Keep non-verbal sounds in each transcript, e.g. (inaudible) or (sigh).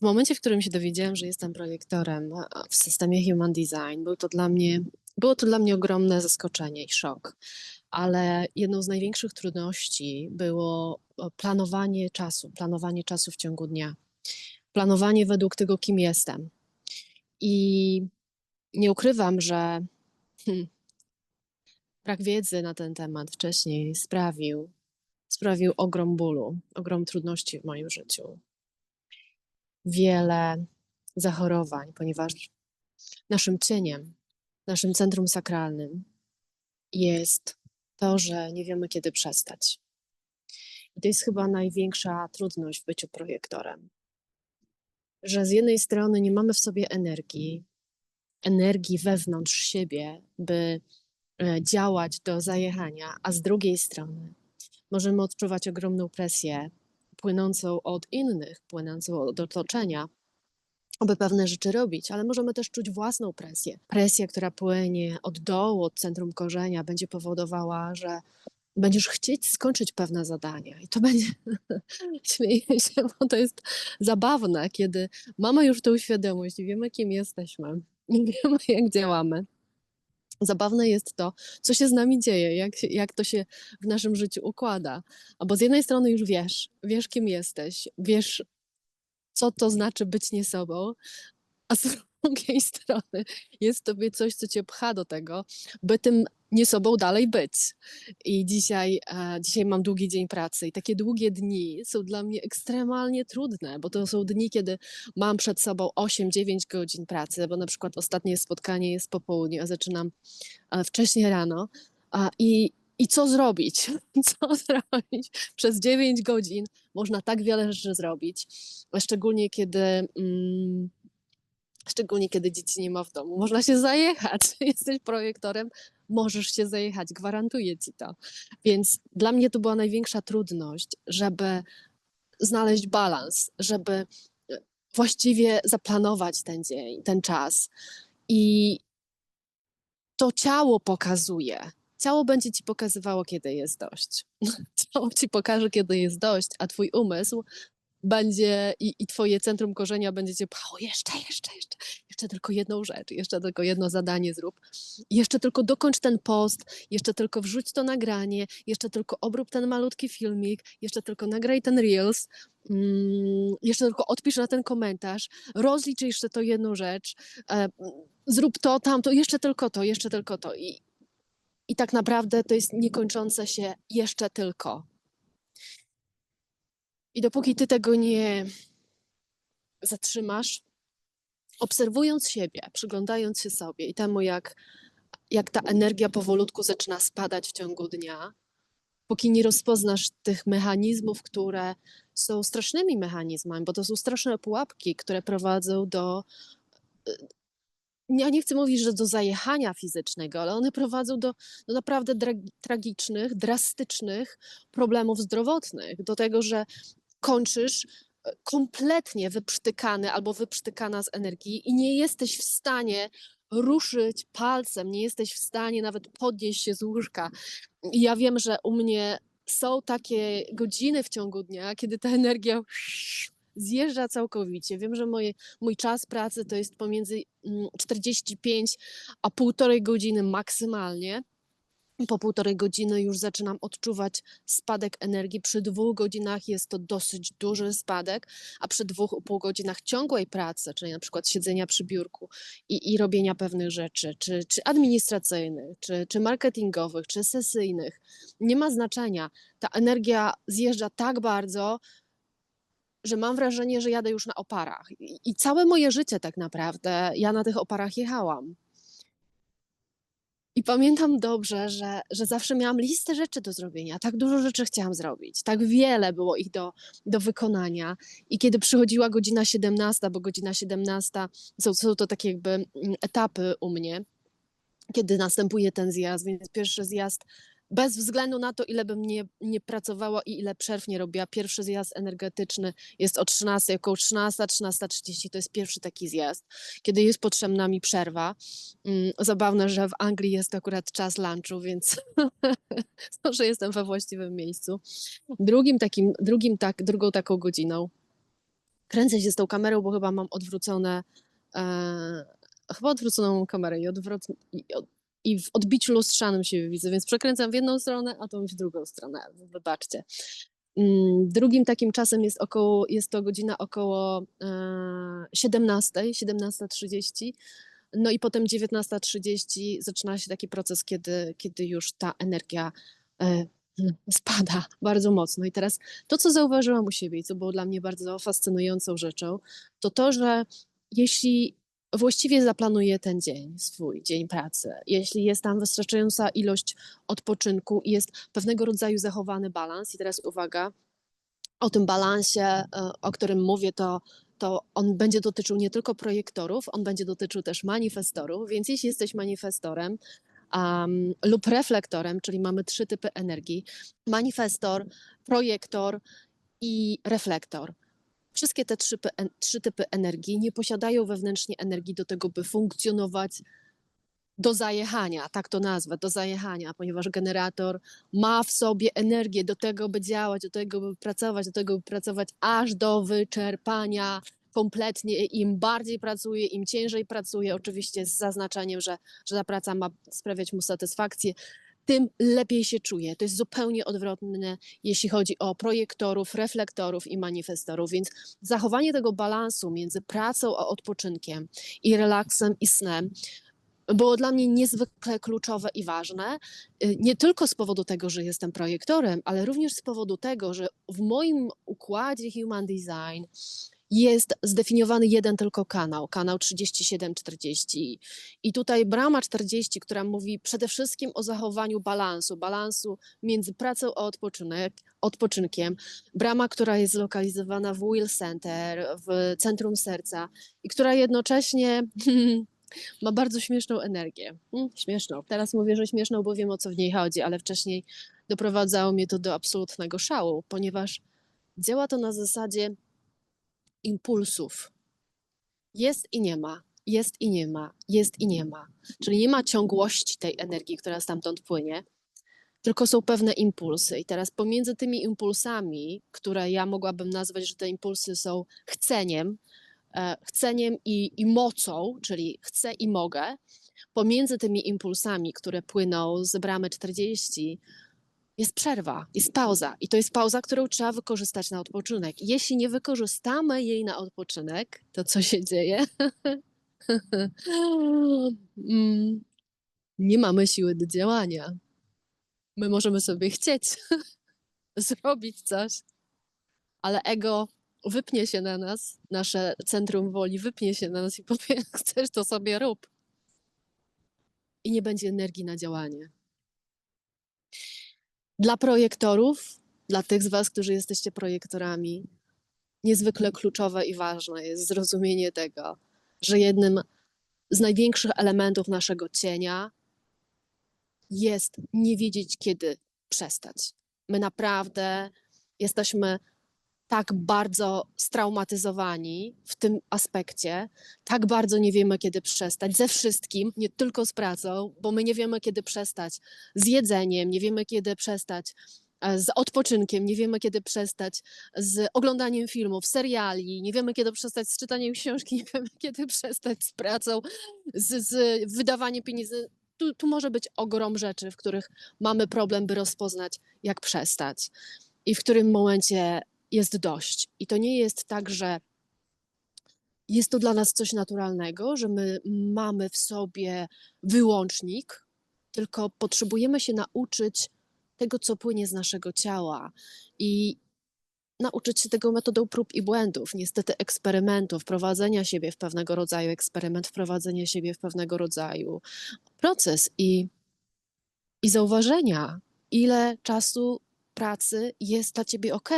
W momencie, w którym się dowiedziałam, że jestem projektorem w systemie Human Design, był to dla mnie, było to dla mnie ogromne zaskoczenie i szok. Ale jedną z największych trudności było e, planowanie czasu, planowanie czasu w ciągu dnia, planowanie według tego, kim jestem. I nie ukrywam, że hmm, brak wiedzy na ten temat wcześniej sprawił, sprawił ogrom bólu, ogrom trudności w moim życiu wiele zachorowań, ponieważ naszym cieniem, naszym centrum sakralnym jest to, że nie wiemy, kiedy przestać. I to jest chyba największa trudność w byciu projektorem. Że z jednej strony nie mamy w sobie energii, energii wewnątrz siebie, by e, działać do zajechania, a z drugiej strony możemy odczuwać ogromną presję płynącą od innych, płynącą od otoczenia, aby pewne rzeczy robić, ale możemy też czuć własną presję. Presja, która płynie od dołu, od centrum korzenia, będzie powodowała, że będziesz chcieć skończyć pewne zadania. I to będzie, (laughs) śmieję się, bo to jest zabawne, kiedy mamy już tę świadomość i wiemy, kim jesteśmy, i (laughs) wiemy, jak działamy zabawne jest to, co się z nami dzieje, jak, jak to się w naszym życiu układa. Bo z jednej strony już wiesz, wiesz kim jesteś, wiesz co to znaczy być nie sobą, a z (laughs) drugiej strony jest tobie coś, co cię pcha do tego, by tym nie sobą dalej być. I dzisiaj, e, dzisiaj mam długi dzień pracy i takie długie dni są dla mnie ekstremalnie trudne, bo to są dni, kiedy mam przed sobą 8-9 godzin pracy, bo na przykład ostatnie spotkanie jest po południu, a zaczynam e, wcześniej rano. I, i co zrobić? (laughs) Co zrobić? Przez 9 godzin można tak wiele rzeczy zrobić, szczególnie kiedy. Mm, szczególnie kiedy dzieci nie ma w domu. Można się zajechać. (laughs) Jesteś projektorem, możesz się zajechać, gwarantuję ci to. Więc dla mnie to była największa trudność, żeby znaleźć balans, żeby e, właściwie zaplanować ten dzień, ten czas. I to ciało pokazuje. Ciało będzie ci pokazywało, kiedy jest dość. (laughs) Ciało ci pokaże, kiedy jest dość, a twój umysł będzie i, i twoje centrum korzenia będzie cię pchało jeszcze, jeszcze, jeszcze, jeszcze tylko jedną rzecz, jeszcze tylko jedno zadanie zrób, jeszcze tylko dokończ ten post, jeszcze tylko wrzuć to nagranie, jeszcze tylko obrób ten malutki filmik, jeszcze tylko nagraj ten reels, mm, jeszcze tylko odpisz na ten komentarz, rozlicz jeszcze to jedną rzecz, e, zrób to, tamto, jeszcze tylko to, jeszcze tylko to i, i tak naprawdę to jest niekończące się jeszcze tylko. I dopóki ty tego nie zatrzymasz, obserwując siebie, przyglądając się sobie i temu, jak, jak ta energia powolutku zaczyna spadać w ciągu dnia, póki nie rozpoznasz tych mechanizmów, które są strasznymi mechanizmami, bo to są straszne pułapki, które prowadzą do. Ja nie chcę mówić, że do zajechania fizycznego, ale one prowadzą do, do naprawdę tragicznych, drastycznych problemów zdrowotnych. Do tego, że kończysz e, kompletnie wyprztykany albo wyprztykana z energii i nie jesteś w stanie ruszyć palcem, nie jesteś w stanie nawet podnieść się z łóżka. I ja wiem, że u mnie są takie godziny w ciągu dnia, kiedy ta energia zjeżdża całkowicie. Wiem, że moje, mój czas pracy to jest pomiędzy 45 mm, a półtorej godziny maksymalnie po półtorej godziny już zaczynam odczuwać spadek energii. Przy dwóch godzinach jest to dosyć duży spadek, a przy dwóch pół godzinach ciągłej pracy, czyli na przykład siedzenia przy biurku i, i robienia pewnych rzeczy, czy, czy administracyjnych, czy, czy marketingowych, czy sesyjnych, nie ma znaczenia. Ta energia zjeżdża tak bardzo, że mam wrażenie, że jadę już na oparach. I, I całe moje życie tak naprawdę ja na tych oparach jechałam. I pamiętam dobrze, że, że zawsze miałam listę rzeczy do zrobienia. Tak dużo rzeczy chciałam zrobić. Tak wiele było ich do, do wykonania. I kiedy przychodziła godzina 17, bo godzina 17 są, są to takie jakby mm, etapy u mnie, kiedy następuje ten zjazd, więc pierwszy zjazd bez względu na to, ile bym nie, nie pracowała i ile przerw nie robiła, pierwszy zjazd energetyczny jest o 13, około 13, 13.30 to jest pierwszy taki zjazd, kiedy jest potrzebna mi przerwa. Mm, zabawne, że w Anglii jest akurat czas lunchu, więc (laughs) może jestem we właściwym miejscu. Drugim takim, drugim tak, drugą taką godziną kręcę się z tą kamerą, bo chyba mam odwrócone, e, chyba odwróconą kamerę i, odwróc, i, i w odbiciu lustrzanym się widzę, więc przekręcam w jedną stronę, a tą w drugą stronę, wybaczcie. Mm, Drugim takim czasem jest około, jest to godzina około e, 17, 17.30. No i potem 19.30 zaczyna się taki proces, kiedy, kiedy już ta energia e, (laughs) spada bardzo mocno. I teraz to, co zauważyłam u siebie i co było dla mnie bardzo fascynującą rzeczą, to to, że jeśli właściwie zaplanuję ten dzień, swój dzień pracy, jeśli jest tam wystarczająca ilość odpoczynku i jest pewnego rodzaju zachowany balans, i teraz uwaga, o tym balansie, e, o którym mówię, to, to on będzie dotyczył nie tylko projektorów, on będzie dotyczył też manifestorów, więc jeśli jesteś manifestorem um, lub reflektorem, czyli mamy trzy typy energii, manifestor, projektor i reflektor. Wszystkie te trzy, trzy typy energii nie posiadają wewnętrznie energii do tego, by funkcjonować do zajechania, tak to nazwę, do zajechania, ponieważ generator ma w sobie energię do tego, by działać, do tego, by pracować, do tego, by pracować aż do wyczerpania kompletnie. Im bardziej pracuje, im ciężej pracuje, oczywiście z zaznaczeniem, że, że ta praca ma sprawiać mu satysfakcję, tym lepiej się czuje. To jest zupełnie odwrotne, jeśli chodzi o projektorów, reflektorów i manifestorów, więc zachowanie tego balansu między pracą a odpoczynkiem i relaksem i snem było dla mnie niezwykle kluczowe i ważne. y, Nie tylko z powodu tego, że jestem projektorem, ale również z powodu tego, że w moim układzie Human Design jest zdefiniowany jeden tylko kanał, kanał 3740. I tutaj brama 40, która mówi przede wszystkim o zachowaniu balansu, balansu między pracą a odpoczynek, odpoczynkiem. Brama, która jest zlokalizowana w Will Center, w centrum serca i która jednocześnie (laughs) ma bardzo śmieszną energię. Mm, śmieszną. Teraz mówię, że śmieszną, bo wiem o co w niej chodzi, ale wcześniej doprowadzało mnie to do absolutnego szału, ponieważ działa to na zasadzie impulsów. Jest i nie ma, jest i nie ma, jest i nie ma. Czyli nie ma ciągłości tej energii, która stamtąd płynie, tylko są pewne impulsy. I teraz pomiędzy tymi impulsami, które ja mogłabym nazwać, że te impulsy są chceniem, e, chceniem i, i mocą, czyli chcę i mogę, pomiędzy tymi impulsami, które płyną z bramy 40, jest przerwa, jest pauza. I to jest pauza, którą trzeba wykorzystać na odpoczynek. Jeśli nie wykorzystamy jej na odpoczynek, to co się dzieje? (laughs) Mm, nie mamy siły do działania. My możemy sobie chcieć (laughs) zrobić coś, ale ego wypnie się na nas, nasze centrum woli wypnie się na nas i (laughs) powie: Chcesz, to sobie rób. I nie będzie energii na działanie. Dla projektorów, dla tych z Was, którzy jesteście projektorami, niezwykle kluczowe i ważne jest zrozumienie tego, że jednym z największych elementów naszego cienia jest nie wiedzieć, kiedy przestać. My naprawdę jesteśmy tak bardzo straumatyzowani w tym aspekcie, tak bardzo nie wiemy, kiedy przestać ze wszystkim, nie tylko z pracą, bo my nie wiemy, kiedy przestać z jedzeniem, nie wiemy, kiedy przestać e, z odpoczynkiem, nie wiemy, kiedy przestać z oglądaniem filmów, seriali, nie wiemy, kiedy przestać z czytaniem książki, (laughs) nie wiemy, kiedy przestać z pracą, z, z wydawaniem pieniędzy. Tu, tu może być ogrom rzeczy, w których mamy problem, by rozpoznać, jak przestać i w którym momencie jest dość. I to nie jest tak, że jest to dla nas coś naturalnego, że my mamy w sobie wyłącznik, tylko potrzebujemy się nauczyć tego, co płynie z naszego ciała i nauczyć się tego metodą prób i błędów, niestety eksperymentów, wprowadzenia siebie w pewnego rodzaju eksperyment, wprowadzenia siebie w pewnego rodzaju proces i, i zauważenia, ile czasu pracy jest dla ciebie ok,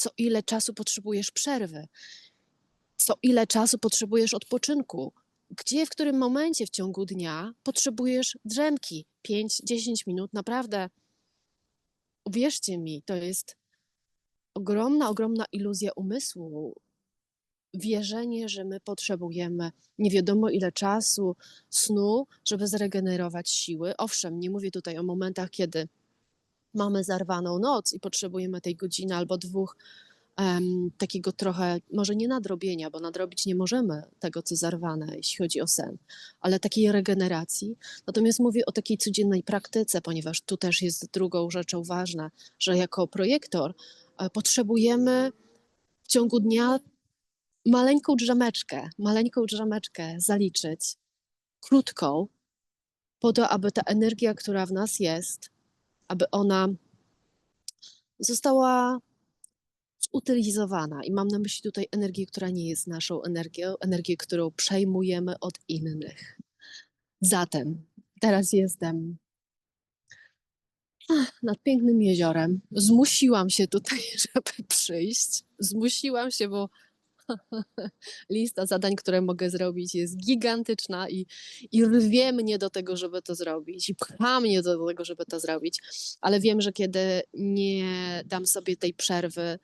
co ile czasu potrzebujesz przerwy, co ile czasu potrzebujesz odpoczynku, gdzie, w którym momencie w ciągu dnia potrzebujesz drzemki 5-10 minut. Naprawdę, uwierzcie mi, to jest ogromna, ogromna iluzja umysłu. Wierzenie, że my potrzebujemy nie wiadomo ile czasu snu, żeby zregenerować siły. Owszem, nie mówię tutaj o momentach, kiedy mamy zarwaną noc i potrzebujemy tej godziny albo dwóch em, takiego trochę, może nie nadrobienia, bo nadrobić nie możemy tego, co zarwane, jeśli chodzi o sen, ale takiej regeneracji. Natomiast mówię o takiej codziennej praktyce, ponieważ tu też jest drugą rzeczą ważna, że jako projektor e, potrzebujemy w ciągu dnia maleńką drzemeczkę, maleńką drzemeczkę zaliczyć, krótką, po to, aby ta energia, która w nas jest, aby ona została zutylizowana. I mam na myśli tutaj energię, która nie jest naszą energią, energię, którą przejmujemy od innych. Zatem teraz jestem nad pięknym jeziorem. Zmusiłam się tutaj, (laughs) żeby przyjść. Zmusiłam się, bo (laughs) lista zadań, które mogę zrobić, jest gigantyczna i, i rwie mnie do tego, żeby to zrobić, i pcha mnie do tego, żeby to zrobić. Ale wiem, że kiedy nie dam sobie tej przerwy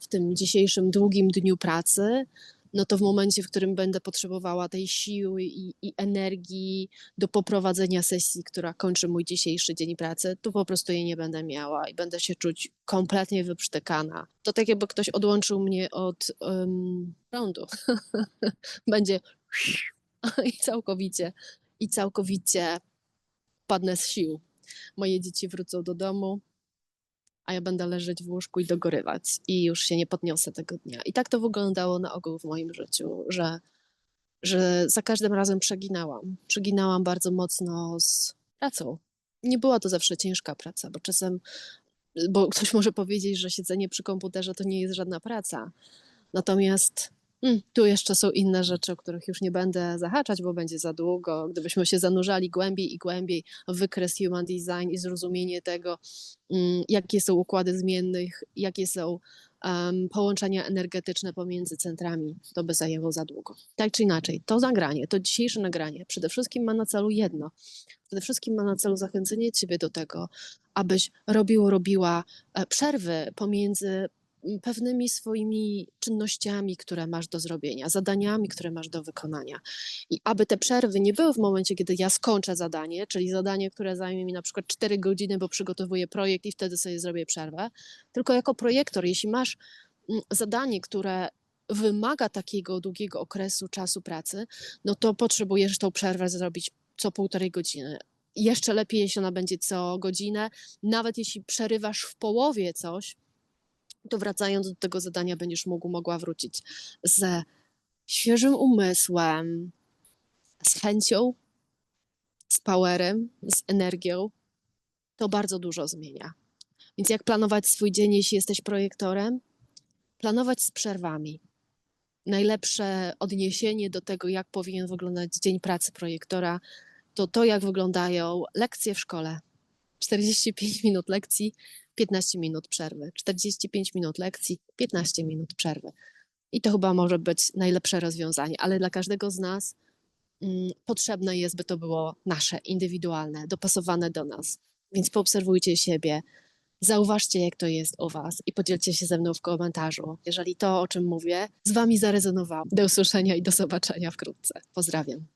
w tym dzisiejszym długim dniu pracy, no to w momencie, w którym będę potrzebowała tej siły i, i energii do poprowadzenia sesji, która kończy mój dzisiejszy dzień pracy, to po prostu jej nie będę miała i będę się czuć kompletnie wyprztykana. To tak jakby ktoś odłączył mnie od um, prądu. (laughs) Będzie (laughs) i całkowicie, i całkowicie padnę z sił. Moje dzieci wrócą do domu, a ja będę leżeć w łóżku i dogorywać i już się nie podniosę tego dnia. I tak to wyglądało na ogół w moim życiu, że, że za każdym razem przeginałam. Przeginałam bardzo mocno z pracą. Nie była to zawsze ciężka praca, bo czasem, bo ktoś może powiedzieć, że siedzenie przy komputerze to nie jest żadna praca. Natomiast mm, tu jeszcze są inne rzeczy, o których już nie będę zahaczać, bo będzie za długo. Gdybyśmy się zanurzali głębiej i głębiej w wykres human design i zrozumienie tego, mm, jakie są układy zmiennych, jakie są em, połączenia energetyczne pomiędzy centrami, to by zajęło za długo. Tak czy inaczej, to nagranie, to dzisiejsze nagranie przede wszystkim ma na celu jedno. Przede wszystkim ma na celu zachęcenie Ciebie do tego, abyś robił, robiła e, przerwy pomiędzy pewnymi swoimi czynnościami, które masz do zrobienia, zadaniami, które masz do wykonania. I aby te przerwy nie były w momencie, kiedy ja skończę zadanie, czyli zadanie, które zajmie mi na przykład 4 godziny, bo przygotowuję projekt i wtedy sobie zrobię przerwę, tylko jako projektor, jeśli masz mm, zadanie, które wymaga takiego długiego okresu czasu pracy, no to potrzebujesz tą przerwę zrobić co półtorej godziny. Jeszcze lepiej, jeśli ona będzie co godzinę. Nawet jeśli przerywasz w połowie coś, to wracając do tego zadania, będziesz mógł, mogła wrócić ze świeżym umysłem, z chęcią, z powerem, z energią. To bardzo dużo zmienia. Więc jak planować swój dzień, jeśli jesteś projektorem? Planować z przerwami. Najlepsze odniesienie do tego, jak powinien wyglądać dzień pracy projektora, to to, jak wyglądają lekcje w szkole. 45 minut lekcji, 15 minut przerwy. 45 minut lekcji, 15 minut przerwy. I to chyba może być najlepsze rozwiązanie, ale dla każdego z nas mm, potrzebne jest, by to było nasze, indywidualne, dopasowane do nas. Więc poobserwujcie siebie, zauważcie, jak to jest u Was i podzielcie się ze mną w komentarzu, jeżeli to, o czym mówię, z Wami zarezonowało. Do usłyszenia i do zobaczenia wkrótce. Pozdrawiam.